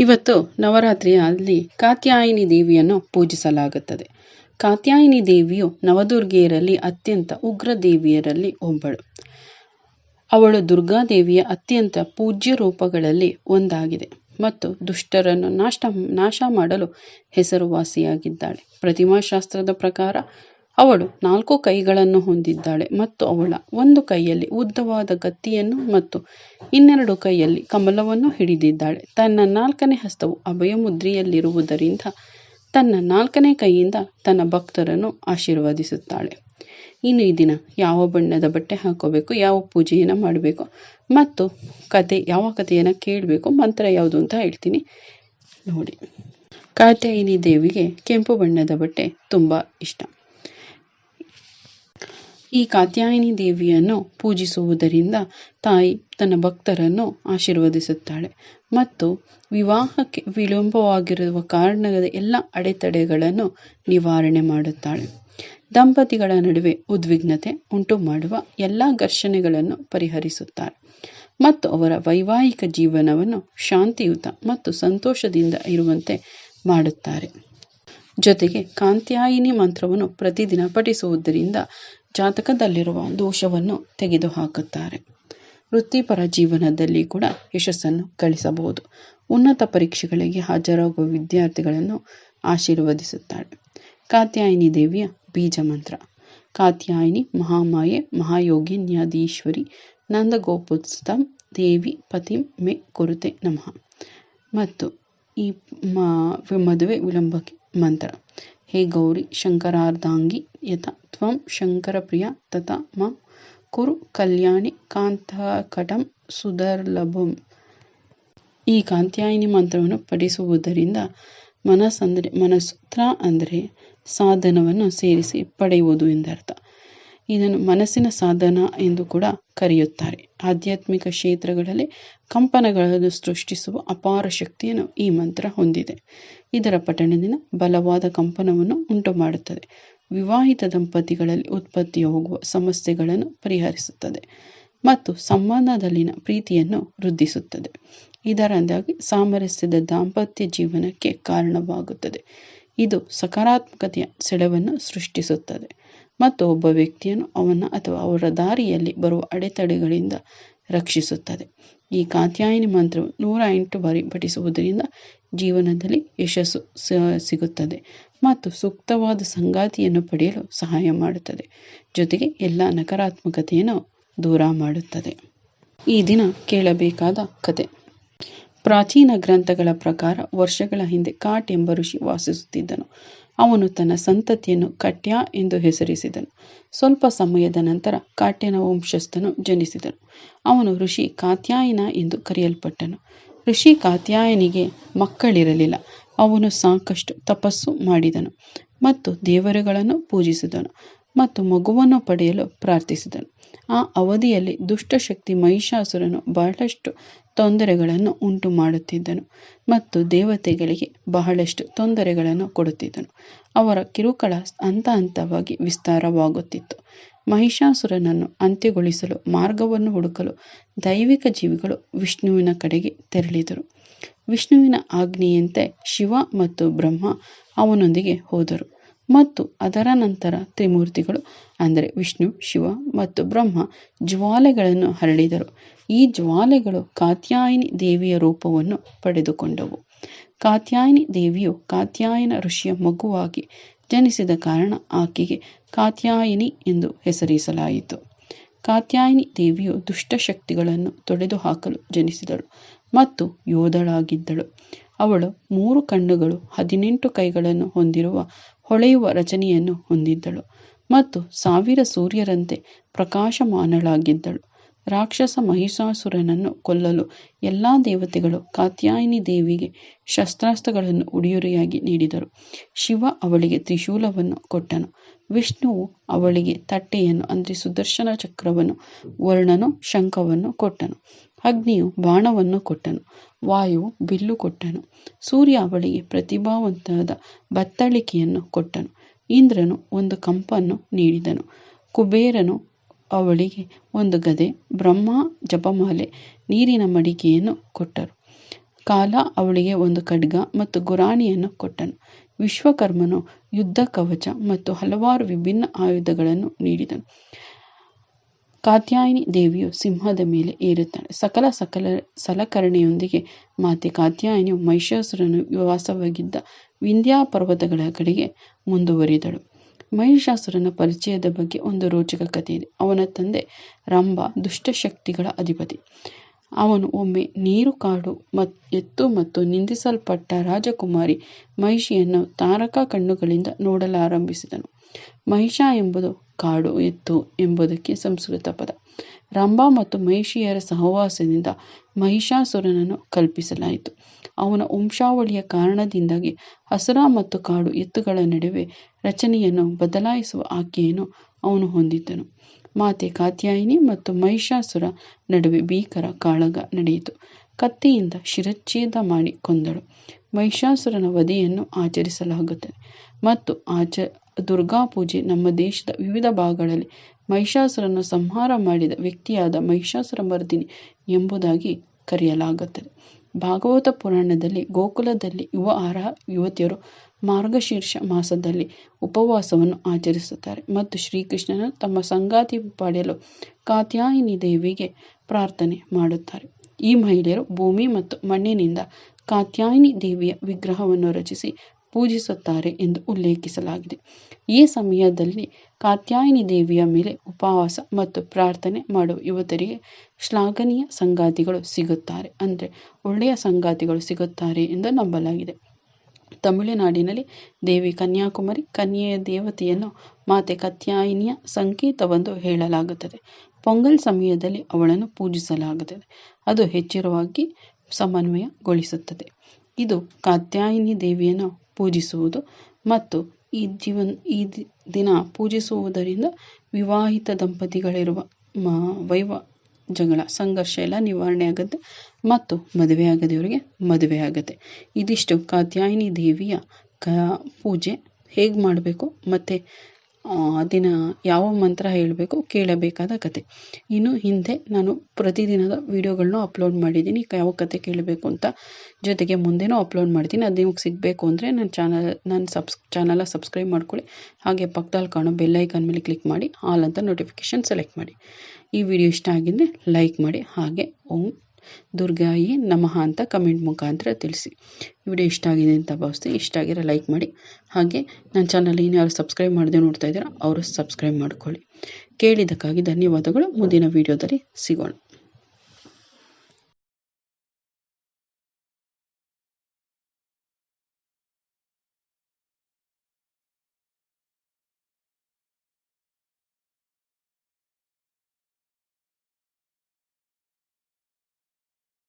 ಇವತ್ತು ನವರಾತ್ರಿಯಲ್ಲಿ ಕಾತ್ಯಾಯಿನಿ ದೇವಿಯನ್ನು ಪೂಜಿಸಲಾಗುತ್ತದೆ. ಕಾತ್ಯಾಯಿನಿ ದೇವಿಯು ನವದುರ್ಗೆಯರಲ್ಲಿ ಅತ್ಯಂತ ಉಗ್ರ ದೇವಿಯರಲ್ಲಿ ಒಬ್ಬಳು. ಅವಳು ದುರ್ಗಾದೇವಿಯ ಅತ್ಯಂತ ಪೂಜ್ಯ ರೂಪಗಳಲ್ಲಿ ಒಂದಾಗಿದೆ ಮತ್ತು ದುಷ್ಟರನ್ನು ನಾಶ ನಾಶ ಮಾಡಲು ಹೆಸರುವಾಸಿಯಾಗಿದ್ದಾಳೆ. ಪ್ರತಿಮಾಶಾಸ್ತ್ರದ ಪ್ರಕಾರ ಅವಳು ನಾಲ್ಕು ಕೈಗಳನ್ನು ಹೊಂದಿದ್ದಾಳೆ ಮತ್ತು ಅವಳ ಒಂದು ಕೈಯಲ್ಲಿ ಉದ್ದವಾದ ಗತ್ತಿಯನ್ನು ಮತ್ತು ಇನ್ನೆರಡು ಕೈಯಲ್ಲಿ ಕಮಲವನ್ನು ಹಿಡಿದಿದ್ದಾಳೆ. ತನ್ನ ನಾಲ್ಕನೇ ಹಸ್ತವು ಅಭಯ ಮುದ್ರೆಯಲ್ಲಿರುವುದರಿಂದ ತನ್ನ ನಾಲ್ಕನೇ ಕೈಯಿಂದ ತನ್ನ ಭಕ್ತರನ್ನು ಆಶೀರ್ವದಿಸುತ್ತಾಳೆ. ಇನ್ನು ಈ ದಿನ ಯಾವ ಬಣ್ಣದ ಬಟ್ಟೆ ಹಾಕೋಬೇಕು, ಯಾವ ಪೂಜೆಯನ್ನು ಮಾಡಬೇಕು ಮತ್ತು ಕತೆ, ಯಾವ ಕಥೆಯನ್ನು ಕೇಳಬೇಕು, ಮಂತ್ರ ಯಾವುದು ಅಂತ ಹೇಳ್ತೀನಿ ನೋಡಿ. ಕಾತ್ಯಾಯಿನಿ ದೇವಿಗೆ ಕೆಂಪು ಬಣ್ಣದ ಬಟ್ಟೆ ತುಂಬ ಇಷ್ಟ. ಈ ಕಾತ್ಯಾಯಿನಿ ದೇವಿಯನ್ನು ಪೂಜಿಸುವುದರಿಂದ ತಾಯಿ ತನ್ನ ಭಕ್ತರನ್ನು ಆಶೀರ್ವದಿಸುತ್ತಾಳೆ. ಮತ್ತು ವಿವಾಹಕ್ಕೆ ವಿಳಂಬವಾಗಿರುವ ಕಾರಣದ ಎಲ್ಲ ಅಡೆತಡೆಗಳನ್ನು ನಿವಾರಣೆ ಮಾಡುತ್ತಾಳೆ. ದಂಪತಿಗಳ ನಡುವೆ ಉದ್ವಿಗ್ನತೆ ಉಂಟು ಮಾಡುವ ಎಲ್ಲ ಘರ್ಷಣೆಗಳನ್ನು ಪರಿಹರಿಸುತ್ತಾರೆ. ಮತ್ತು ಅವರ ವೈವಾಹಿಕ ಜೀವನವನ್ನು ಶಾಂತಿಯುತ ಮತ್ತು ಸಂತೋಷದಿಂದ ಇರುವಂತೆ ಮಾಡುತ್ತಾರೆ. ಜೊತೆಗೆ ಕಾಂತ್ಯಾಯಿನಿ ಮಂತ್ರವನ್ನು ಪ್ರತಿದಿನ ಪಠಿಸುವುದರಿಂದ ಜಾತಕದಲ್ಲಿರುವ ದೋಷವನ್ನು ತೆಗೆದುಹಾಕುತ್ತಾರೆ. ವೃತ್ತಿಪರ ಜೀವನದಲ್ಲಿ ಕೂಡ ಯಶಸ್ಸನ್ನು ಗಳಿಸಬಹುದು. ಉನ್ನತ ಪರೀಕ್ಷೆಗಳಿಗೆ ಹಾಜರಾಗುವ ವಿದ್ಯಾರ್ಥಿಗಳನ್ನು ಆಶೀರ್ವದಿಸುತ್ತಾಳೆ ಕಾತ್ಯಾಯಿನಿ ದೇವಿಯ ಬೀಜ ಮಂತ್ರ. ಕಾತ್ಯಾಯಿನಿ ಮಹಾಮಾಯೆ ಮಹಾಯೋಗಿ ನ್ಯಾದೀಶ್ವರಿ ನಂದಗೋಪುಸ್ತಂ ದೇವಿ ಪತಿಂ ಮೇ ಕುರುತೆ ನಮಃ. ಮತ್ತು ಈ ಮದುವೆ ವಿಳಂಬಕ್ಕೆ ಮಂತ್ರ. ಹೇ ಗೌರಿ ಶಂಕರಾರ್ಧಾಂಗಿ ಯಥ ತ್ವಂ ಶಂಕರಪ್ರಿಯ ತಥ ಮಾಂ. ಕುರು ಕಲ್ಯಾಣಿ ಕಾಂತಕಟಂ ಸುಧರ್ಲಭಂ ಈ ಕಾಂತ್ಯಾಯಿನಿ ಮಂತ್ರವನ್ನು ಪಠಿಸುವುದರಿಂದ ಮನಸ್ಸಂದರೆ ಮನಸ್ಸೂತ್ರ ಅಂದರೆ ಸಾಧನವನ್ನು ಸೇರಿಸಿ ಪಡೆಯುವುದು ಎಂದರ್ಥ. ಇದನ್ನು ಮನಸ್ಸಿನ ಸಾಧನ ಎಂದು ಕೂಡ ಕರೆಯುತ್ತಾರೆ. ಆಧ್ಯಾತ್ಮಿಕ ಕ್ಷೇತ್ರಗಳಲ್ಲಿ ಕಂಪನಗಳನ್ನು ಸೃಷ್ಟಿಸುವ ಅಪಾರ ಶಕ್ತಿಯನ್ನು ಈ ಮಂತ್ರ ಹೊಂದಿದೆ. ಇದರ ಪಠಣದಿಂದ ಬಲವಾದ ಕಂಪನವನ್ನು ಉಂಟು ಮಾಡುತ್ತದೆ ವಿವಾಹಿತ ದಂಪತಿಗಳಲ್ಲಿ ಉತ್ಪತ್ತಿಯಾಗುವ ಸಮಸ್ಯೆಗಳನ್ನು ಪರಿಹರಿಸುತ್ತದೆ ಮತ್ತು ಸಂಬಂಧದಲ್ಲಿನ ಪ್ರೀತಿಯನ್ನು ವೃದ್ಧಿಸುತ್ತದೆ. ಇದರಿಂದಾಗಿ ಸಾಮರಸ್ಯದ ದಾಂಪತ್ಯ ಜೀವನಕ್ಕೆ ಕಾರಣವಾಗುತ್ತದೆ. ಇದು ಸಕಾರಾತ್ಮಕತೆಯ ಸೆಳೆವನ್ನು ಸೃಷ್ಟಿಸುತ್ತದೆ. ಮತ್ತು ಒಬ್ಬ ವ್ಯಕ್ತಿಯನ್ನು ಅವನ ಅಥವಾ ಅವರ ದಾರಿಯಲ್ಲಿ ಬರುವ ಅಡೆತಡೆಗಳಿಂದ ರಕ್ಷಿಸುತ್ತದೆ. ಈ ಕಾತ್ಯಾಯಿನಿ ಮಂತ್ರವು ನೂರ ಎಂಟು ಬಾರಿ ಪಠಿಸುವುದರಿಂದ ಜೀವನದಲ್ಲಿ ಯಶಸ್ಸು ಸಿಗುತ್ತದೆ ಮತ್ತು ಸೂಕ್ತವಾದ ಸಂಗಾತಿಯನ್ನು ಪಡೆಯಲು ಸಹಾಯ ಮಾಡುತ್ತದೆ. ಜೊತೆಗೆ ಎಲ್ಲ ನಕಾರಾತ್ಮಕತೆಯನ್ನು ದೂರ ಮಾಡುತ್ತದೆ. ಈ ದಿನ ಕೇಳಬೇಕಾದ ಕತೆ. ಪ್ರಾಚೀನ ಗ್ರಂಥಗಳ ಪ್ರಕಾರ ವರ್ಷಗಳ ಹಿಂದೆ ಕಾಟ್ ಎಂಬ ಋಷಿ ವಾಸಿಸುತ್ತಿದ್ದನು. ಅವನು ತನ್ನ ಸಂತತಿಯನ್ನು ಕಟ್ಯ ಎಂದು ಹೆಸರಿಸಿದನು. ಸ್ವಲ್ಪ ಸಮಯದ ನಂತರ ಕಾಟ್ಯನ ವಂಶಸ್ಥನು ಜನಿಸಿದನು. ಅವನು ಋಷಿ ಕಾತ್ಯಾಯನ ಎಂದು ಕರೆಯಲ್ಪಟ್ಟನು. ಋಷಿ ಕಾತ್ಯಾಯನಿಗೆ ಮಕ್ಕಳಿರಲಿಲ್ಲ. ಅವನು ಸಾಕಷ್ಟು ತಪಸ್ಸು ಮಾಡಿದನು ಮತ್ತು ದೇವರುಗಳನ್ನು ಪೂಜಿಸಿದನು. ಮತ್ತು ಮಗುವನ್ನು ಪಡೆಯಲು ಪ್ರಾರ್ಥಿಸಿದನು. ಆ ಅವಧಿಯಲ್ಲಿ ದುಷ್ಟಶಕ್ತಿ ಮಹಿಷಾಸುರನು ಬಹಳಷ್ಟು ತೊಂದರೆಗಳನ್ನು ಉಂಟು ಮಾಡುತ್ತಿದ್ದನು ಮತ್ತು ದೇವತೆಗಳಿಗೆ ಬಹಳಷ್ಟು ತೊಂದರೆಗಳನ್ನು ಕೊಡುತ್ತಿದ್ದನು. ಅವರ ಕಿರುಕುಳ ಹಂತ ಹಂತವಾಗಿ ವಿಸ್ತಾರವಾಗುತ್ತಿತ್ತು. ಮಹಿಷಾಸುರನನ್ನು ಅಂತ್ಯಗೊಳಿಸಲು, ಮಾರ್ಗವನ್ನು ಹುಡುಕಲು ದೈವಿಕ ಜೀವಿಗಳು ವಿಷ್ಣುವಿನ ಕಡೆಗೆ ತೆರಳಿದರು. ವಿಷ್ಣುವಿನ ಆಜ್ಞೆಯಂತೆ ಶಿವ ಮತ್ತು ಬ್ರಹ್ಮ ಅವನೊಂದಿಗೆ ಹೋದರು. ಮತ್ತು ಅದರ ನಂತರ ತ್ರಿಮೂರ್ತಿಗಳು, ಅಂದರೆ ವಿಷ್ಣು, ಶಿವ ಮತ್ತು ಬ್ರಹ್ಮ, ಜ್ವಾಲೆಗಳನ್ನು ಹರಡಿದರು. ಈ ಜ್ವಾಲೆಗಳು ಕಾತ್ಯಾಯಿನಿ ದೇವಿಯ ರೂಪವನ್ನು ಪಡೆದುಕೊಂಡವು. ಕಾತ್ಯಾಯಿನಿ ದೇವಿಯು ಕಾತ್ಯಾಯನ ಋಷಿಯ ಮಗುವಾಗಿ ಜನಿಸಿದ ಕಾರಣ ಆಕೆಗೆ ಕಾತ್ಯಾಯಿನಿ ಎಂದು ಹೆಸರಿಸಲಾಯಿತು. ಕಾತ್ಯಾಯಿನಿ ದೇವಿಯು ದುಷ್ಟಶಕ್ತಿಗಳನ್ನು ತೊಡೆದುಹಾಕಲು ಜನಿಸಿದಳು ಮತ್ತು ಯೋಧಳಾಗಿದ್ದಳು. ಅವಳು ಮೂರು ಕಣ್ಣುಗಳು, ಹದಿನೆಂಟು ಕೈಗಳನ್ನು ಹೊಂದಿರುವ ಹೊಳೆಯುವ ರಚನೆಯನ್ನು ಹೊಂದಿದ್ದಳು ಮತ್ತು ಸಾವಿರ ಸೂರ್ಯರಂತೆ ಪ್ರಕಾಶಮಾನಳಾಗಿದ್ದಳು. ರಾಕ್ಷಸ ಮಹಿಷಾಸುರನನ್ನು ಕೊಲ್ಲಲು ಎಲ್ಲ ದೇವತೆಗಳು ಕಾತ್ಯಾಯಿನಿ ದೇವಿಗೆ ಶಸ್ತ್ರಾಸ್ತ್ರಗಳನ್ನು ಉಡುಗೊರೆಯಾಗಿ ನೀಡಿದರು. ಶಿವ ಅವಳಿಗೆ ತ್ರಿಶೂಲವನ್ನು ಕೊಟ್ಟನು. ವಿಷ್ಣುವು ಅವಳಿಗೆ ತಟ್ಟೆಯನ್ನು ಅಂದರೆ ಸುದರ್ಶನ ಚಕ್ರವನ್ನು, ವರ್ಣನು ಶಂಖವನ್ನು ಕೊಟ್ಟನು. ಅಗ್ನಿಯು ಬಾಣವನ್ನು ಕೊಟ್ಟನು ವಾಯುವು ಬಿಲ್ಲು ಕೊಟ್ಟನು, ಸೂರ್ಯ ಅವಳಿಗೆ ಪ್ರತಿಭಾವಂತಾದ ಬತ್ತಳಿಕೆಯನ್ನು ಕೊಟ್ಟನು. ಇಂದ್ರನು ಒಂದು ಕಂಪನ್ನು ನೀಡಿದನು, ಕುಬೇರನು ಅವಳಿಗೆ ಒಂದು ಗದೆ, ಬ್ರಹ್ಮ ಜಪಮಾಲೆ, ನೀರಿನ ಮಡಿಕೆಯನ್ನು ಕೊಟ್ಟರು. ಕಾಲ ಅವಳಿಗೆ ಒಂದು ಖಡ್ಗ ಮತ್ತು ಗುರಾಣಿಯನ್ನು ಕೊಟ್ಟನು. ವಿಶ್ವಕರ್ಮನು ಯುದ್ಧ ಕವಚ ಮತ್ತು ಹಲವಾರು ವಿಭಿನ್ನ ಆಯುಧಗಳನ್ನು ನೀಡಿದನು. ಕಾತ್ಯಾಯಿನಿ ದೇವಿಯು ಸಿಂಹದ ಮೇಲೆ ಏರುತ್ತಾಳೆ. ಸಕಲ ಸಕಲ ಸಲಕರಣೆಯೊಂದಿಗೆ ಮಾತೆ ಕಾತ್ಯಾಯಿನಿಯು ಮಹಿಷಾಸುರನು ವಾಸವಾಗಿದ್ದ ವಿಂಧ್ಯ ಪರ್ವತಗಳ ಕಡೆಗೆ ಮುಂದುವರಿದಳು. ಮಹಿಷಾಸುರನ ಪರಿಚಯದ ಬಗ್ಗೆ ಒಂದು ರೋಚಕ ಕಥೆ ಇದೆ ಅವನ ತಂದೆ ರಂಭ ದುಷ್ಟಶಕ್ತಿಗಳ ಅಧಿಪತಿ. ಅವನು ಒಮ್ಮೆ ನೀರು ಕಾಡು ಮತ್, ಎತ್ತು ಮತ್ತು ನಿಂದಿಸಲ್ಪಟ್ಟ ರಾಜಕುಮಾರಿ ಮಹಿಷಿಯನ್ನು ತಾರಕ ಕಣ್ಣುಗಳಿಂದ ನೋಡಲಾರಂಭಿಸಿದನು. ಮಹಿಷ ಎಂಬುದು ಕಾಡು, ಎತ್ತು ಎಂಬುದಕ್ಕೆ ಸಂಸ್ಕೃತ ಪದ. ರಂಭ ಮತ್ತು ಮಹಿಷಿಯರ ಸಹವಾಸದಿಂದ ಮಹಿಷಾಸುರನನ್ನು ಕಲ್ಪಿಸಲಾಯಿತು. ಅವನ ವಂಶಾವಳಿಯ ಕಾರಣದಿಂದಾಗಿ ಹಸುರ ಮತ್ತು ಕಾಡು, ಎತ್ತುಗಳ ನಡುವೆ ರಚನೆಯನ್ನು ಬದಲಾಯಿಸುವ ಆಕೆಯನ್ನು ಅವನು ಹೊಂದಿದ್ದನು. ಮಾತೆ ಕಾತ್ಯಾಯಿನಿ ಮತ್ತು ಮಹಿಷಾಸುರ ನಡುವೆ ಭೀಕರ ಕಾಳಗ ನಡೆಯಿತು. ಕತ್ತಿಯಿಂದ ಶಿರಚ್ಛೇದ ಮಾಡಿ ಕೊಂದಳು. ಮಹಿಷಾಸುರನ ವಧೆಯನ್ನು ಆಚರಿಸಲಾಗುತ್ತದೆ. ಮತ್ತು ಆಚ ದುರ್ಗಾ ಪೂಜೆ ನಮ್ಮ ದೇಶದ ವಿವಿಧ ಭಾಗಗಳಲ್ಲಿ ಮಹಿಷಾಸುರನ್ನು ಸಂಹಾರ ಮಾಡಿದ ವ್ಯಕ್ತಿಯಾದ ಮಹಿಷಾಸುರ ಮರ್ದಿನಿ ಎಂಬುದಾಗಿ ಕರೆಯಲಾಗುತ್ತದೆ. ಭಾಗವತ ಪುರಾಣದಲ್ಲಿ ಗೋಕುಲದಲ್ಲಿ ಯುವ ಅರ್ಹ ಯುವತಿಯರು ಮಾರ್ಗಶೀರ್ಷ ಮಾಸದಲ್ಲಿ ಉಪವಾಸವನ್ನು ಆಚರಿಸುತ್ತಾರೆ ಮತ್ತು ಶ್ರೀಕೃಷ್ಣನ ತಮ್ಮ ಸಂಗಾತಿ ಪಡೆಯಲು ಕಾತ್ಯಾಯಿನಿ ದೇವಿಗೆ ಪ್ರಾರ್ಥನೆ ಮಾಡುತ್ತಾರೆ. ಈ ಮಹಿಳೆಯರು ಭೂಮಿ ಮತ್ತು ಮಣ್ಣಿನಿಂದ ಕಾತ್ಯಾಯಿನಿ ದೇವಿಯ ವಿಗ್ರಹವನ್ನು ರಚಿಸಿ ಪೂಜಿಸುತ್ತಾರೆ ಎಂದು ಉಲ್ಲೇಖಿಸಲಾಗಿದೆ. ಈ ಸಮಯದಲ್ಲಿ ಕಾತ್ಯಾಯಿನಿ ದೇವಿಯ ಮೇಲೆ ಉಪವಾಸ ಮತ್ತು ಪ್ರಾರ್ಥನೆ ಮಾಡುವ ಯುವತರಿಗೆ ಶ್ಲಾಘನೀಯ ಸಂಗಾತಿಗಳು ಸಿಗುತ್ತಾರೆ ಅಂದರೆ ಒಳ್ಳೆಯ ಸಂಗಾತಿಗಳು ಸಿಗುತ್ತಾರೆ ಎಂದು ನಂಬಲಾಗಿದೆ. ತಮಿಳುನಾಡಿನಲ್ಲಿ ದೇವಿ ಕನ್ಯಾಕುಮಾರಿ ಕನ್ಯೆಯ ದೇವತೆಯನ್ನು ಮಾತೆ ಕತ್ಯಾಯಿನಿಯ ಸಂಕೇತವೆಂದು ಹೇಳಲಾಗುತ್ತದೆ. ಪೊಂಗಲ್ ಸಮಯದಲ್ಲಿ ಅವಳನ್ನು ಪೂಜಿಸಲಾಗುತ್ತದೆ. ಅದು ಹೆಚ್ಚಿರವಾಗಿ ಸಮನ್ವಯಗೊಳಿಸುತ್ತದೆ. ಇದು ಕಾತ್ಯಾಯಿನಿ ದೇವಿಯನ್ನು ಪೂಜಿಸುವುದು ಮತ್ತು ಈ ಜೀವನ್, ಈ ದಿನ ಪೂಜಿಸುವುದರಿಂದ ವಿವಾಹಿತ ದಂಪತಿಗಳಿರುವ ವೈವ ಜಗಳ, ಸಂಘರ್ಷ ಎಲ್ಲ ನಿವಾರಣೆ ಆಗುತ್ತೆ ಮತ್ತು ಮದುವೆ ಆಗದವರಿಗೆ ಮದುವೆ ಆಗುತ್ತೆ. ಇದಿಷ್ಟು ಕಾತ್ಯಾಯಿನಿ ದೇವಿಯ ಕ, ಪೂಜೆ ಹೇಗೆ ಮಾಡಬೇಕು ಮತ್ತು ದಿನ ಯಾವ ಮಂತ್ರ ಹೇಳಬೇಕು, ಕೇಳಬೇಕಾದ ಕತೆ. ಇನ್ನು ಹಿಂದೆ ನಾನು ಪ್ರತಿದಿನದ ವೀಡಿಯೋಗಳನ್ನೂ ಅಪ್ಲೋಡ್ ಮಾಡಿದ್ದೀನಿ. ಯಾವ ಕತೆ ಕೇಳಬೇಕು ಅಂತ ಜೊತೆಗೆ ಮುಂದೆನೂ ಅಪ್ಲೋಡ್ ಮಾಡ್ತೀನಿ. ಅದು ನಿಮಗೆ ಸಿಗಬೇಕು ಅಂದರೆ ನನ್ನ ಚಾನಲ್, ನನ್ನ ಸಬ್ಸ್ ಚಾನಲ ಸಬ್ಸ್ಕ್ರೈಬ್ ಮಾಡ್ಕೊಳ್ಳಿ. ಹಾಗೆ ಪಕ್ಕದಲ್ಲಿ ಕಾಣೋ ಬೆಲ್ಲೈಕನ್ ಮೇಲೆ ಕ್ಲಿಕ್ ಮಾಡಿ, ಆಲ್ ಅಂತ ನೋಟಿಫಿಕೇಷನ್ ಸೆಲೆಕ್ಟ್ ಮಾಡಿ. ಈ ವಿಡಿಯೋ ಇಷ್ಟ ಆಗಿದ್ದರೆ ಲೈಕ್ ಮಾಡಿ. ಹಾಗೆ ಓಂ ದುರ್ಗಾಯಿ ನಮಃ ಅಂತ ಕಮೆಂಟ್ ಮುಖಾಂತರ ತಿಳಿಸಿ. ವಿಡಿಯೋ ಇಷ್ಟ ಆಗಿದೆ ಅಂತ ಭಾವಿಸ್ತೀನಿ. ಇಷ್ಟ ಆಗಿರೋ ಲೈಕ್ ಮಾಡಿ. ಹಾಗೆ ನನ್ನ ಚಾನಲ್ ಯಾರು ಸಬ್ಸ್ಕ್ರೈಬ್ ಮಾಡದೆ ನೋಡ್ತಾ ಇದ್ದೀರಾ, ಅವರು ಸಬ್ಸ್ಕ್ರೈಬ್ ಮಾಡ್ಕೊಳ್ಳಿ. ಕೇಳಿದ್ದಕ್ಕಾಗಿ ಧನ್ಯವಾದಗಳು. ಮುಂದಿನ ವಿಡಿಯೋದಲ್ಲಿ ಸಿಗೋಣ.